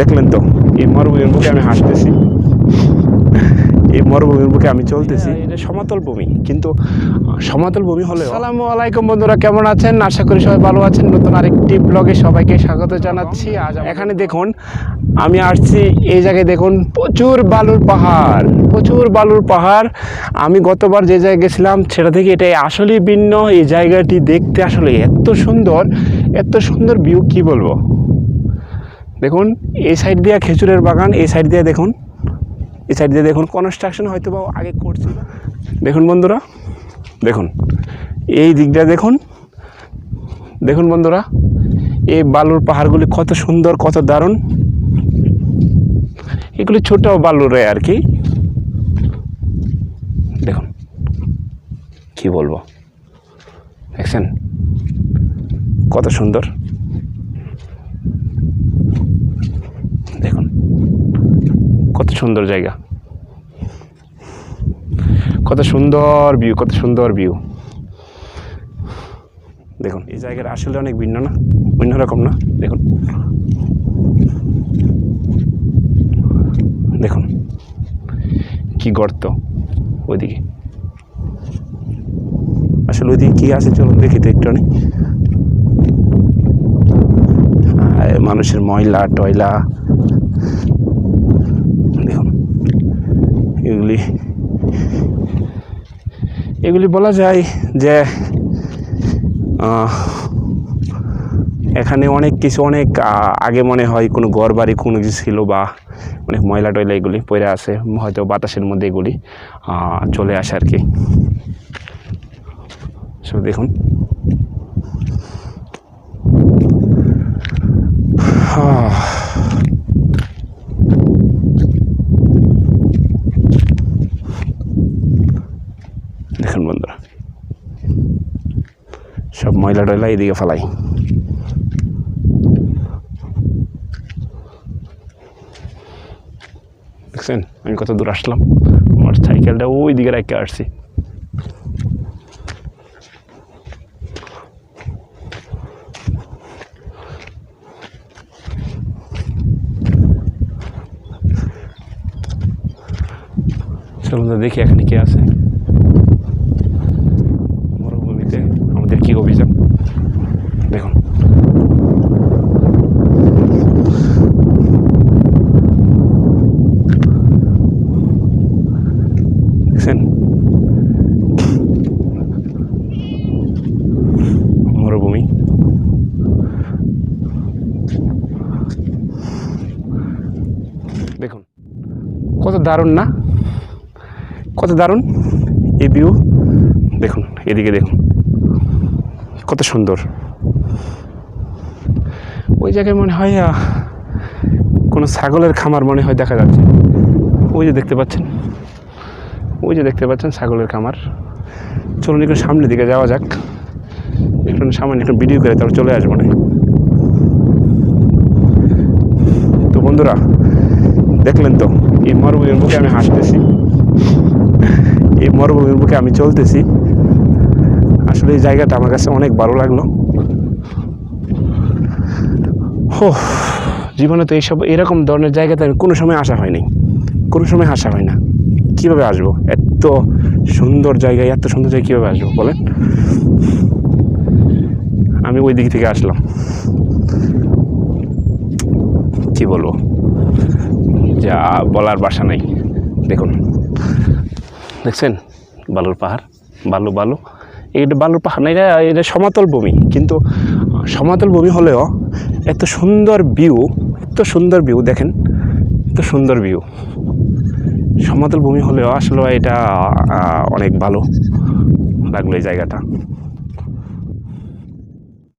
দেখলেন তো এই মরুভূমির বুকে আমি হাঁটতেছি। এই মরুভূমির বুকে আমি চলতেছি। এটা সমতল ভূমি। কিন্তু সমতল ভূমি হলে সালামু আলাইকুম বন্ধুরা কেমন আছেন? আশা করি সবাই ভালো আছেন। নতুন আরেকটি ব্লগে সবাইকে স্বাগত জানাচ্ছি। আজ এখানে দেখুন আমি আসছি এই জায়গায় দেখুন প্রচুর বালুর পাহাড়। প্রচুর বালুর পাহাড়। আমি গতবার যে জায়গায় গেছিলাম সেটা থেকে এটাই আসলেই ভিন্ন। এই জায়গাটি দেখতে আসলে এত সুন্দর এত সুন্দর ভিউ কি বলব? দেখুন, এই সাইড দিয়ে খেজুরের বাগান, এই সাইড দিয়ে দেখুন, এই সাইড দিয়ে দেখুন কনস্ট্রাকশন হয়তো বা আগে করছিল। দেখুন বন্ধুরা, দেখুন, এই দিকটা দেখুন দেখুন বন্ধুরা, এই বালুর পাহাড়গুলি কত সুন্দর, কত দারুণ। এগুলি ছোট বালুরে আর কি। দেখুন, কি বলব, দেখছেন? কত সুন্দর দেখুন কত সুন্দর জায়গা। কত সুন্দর ভিউ কত সুন্দর ভিউ দেখুন। এই জায়গার আসলে অনেক ভিন্ন না? ভিন্ন রকম না? দেখুন। দেখুন। কি গর্ত ওইদিকে। আসলে ওইদিকে কী আছে চলুন দেখি তো একটু অনেক মানুষের ময়লা টয়লা দেখুন এগুলি এগুলি বলা যায় যে এখানে অনেক কিছু, অনেক আগে মনে হয় কোনো ঘর বাড়ি কোনো কিছু ছিল বা অনেক ময়লা টয়লা এগুলি পড়ে আসে হয়তো বাতাসের মধ্যে এগুলি চলে আসে আর কি। সব দেখুন। দেখুন বন্ধুরা। সব ময়লা টয়লা এদিকে ফেলাই। দেখছেন? আমি কত দূর আসলাম। আমার সাইকেলটা ওই দিকে রেখে আসছি। চলুন দেখি এখানে কি আছে। আমাদের কি অভিযান? দেখুন। মরুভূমি। দেখুন। কত দারুণ না? কত দারুণ? এই ভিউ। দেখুন, এদিকে দেখুন। কত সুন্দর। ওই জায়গায় মনে হয় কোনো ছাগলের খামার মনে হয় দেখা যাচ্ছে। ওই যে দেখতে পাচ্ছেন। ওই যে দেখতে পাচ্ছেন ছাগলের খামার। চলুন একটু সামনের দিকে যাওয়া যাক। একটু সামান্য একটু ভিডিও করে তারপর চলে আসব না তো বন্ধুরা, দেখলেন তো, এই মরুভূমির বুকে আমি হাসতেছি এই মরুভূমির বুকে আমি চলতেছি। আসলে এই জায়গাটা আমার কাছে অনেক ভালো লাগল। হো জীবনে তো এইসব, এরকম ধরনের জায়গাতে আমি কোনো সময় আসা হয়নি। কোনো সময় আসা হয় না। কীভাবে আসব? এত সুন্দর জায়গায়, এত সুন্দর জায়গায় কীভাবে আসব বলেন? আমি ওই দিক থেকে আসলাম। কি বলব? যা বলার বাসা নাই। দেখুন। দেখছেন? বালুর পাহাড়, বালু বালু। এটা বালুর পাহাড়, না, এটা এটা সমতল ভূমি, কিন্তু সমতল ভূমি হলেও এত সুন্দর ভিউ এত সুন্দর ভিউ দেখেন, এত সুন্দর ভিউ সমতল ভূমি হলেও আসলে এটা অনেক ভালো লাগল এই জায়গাটা।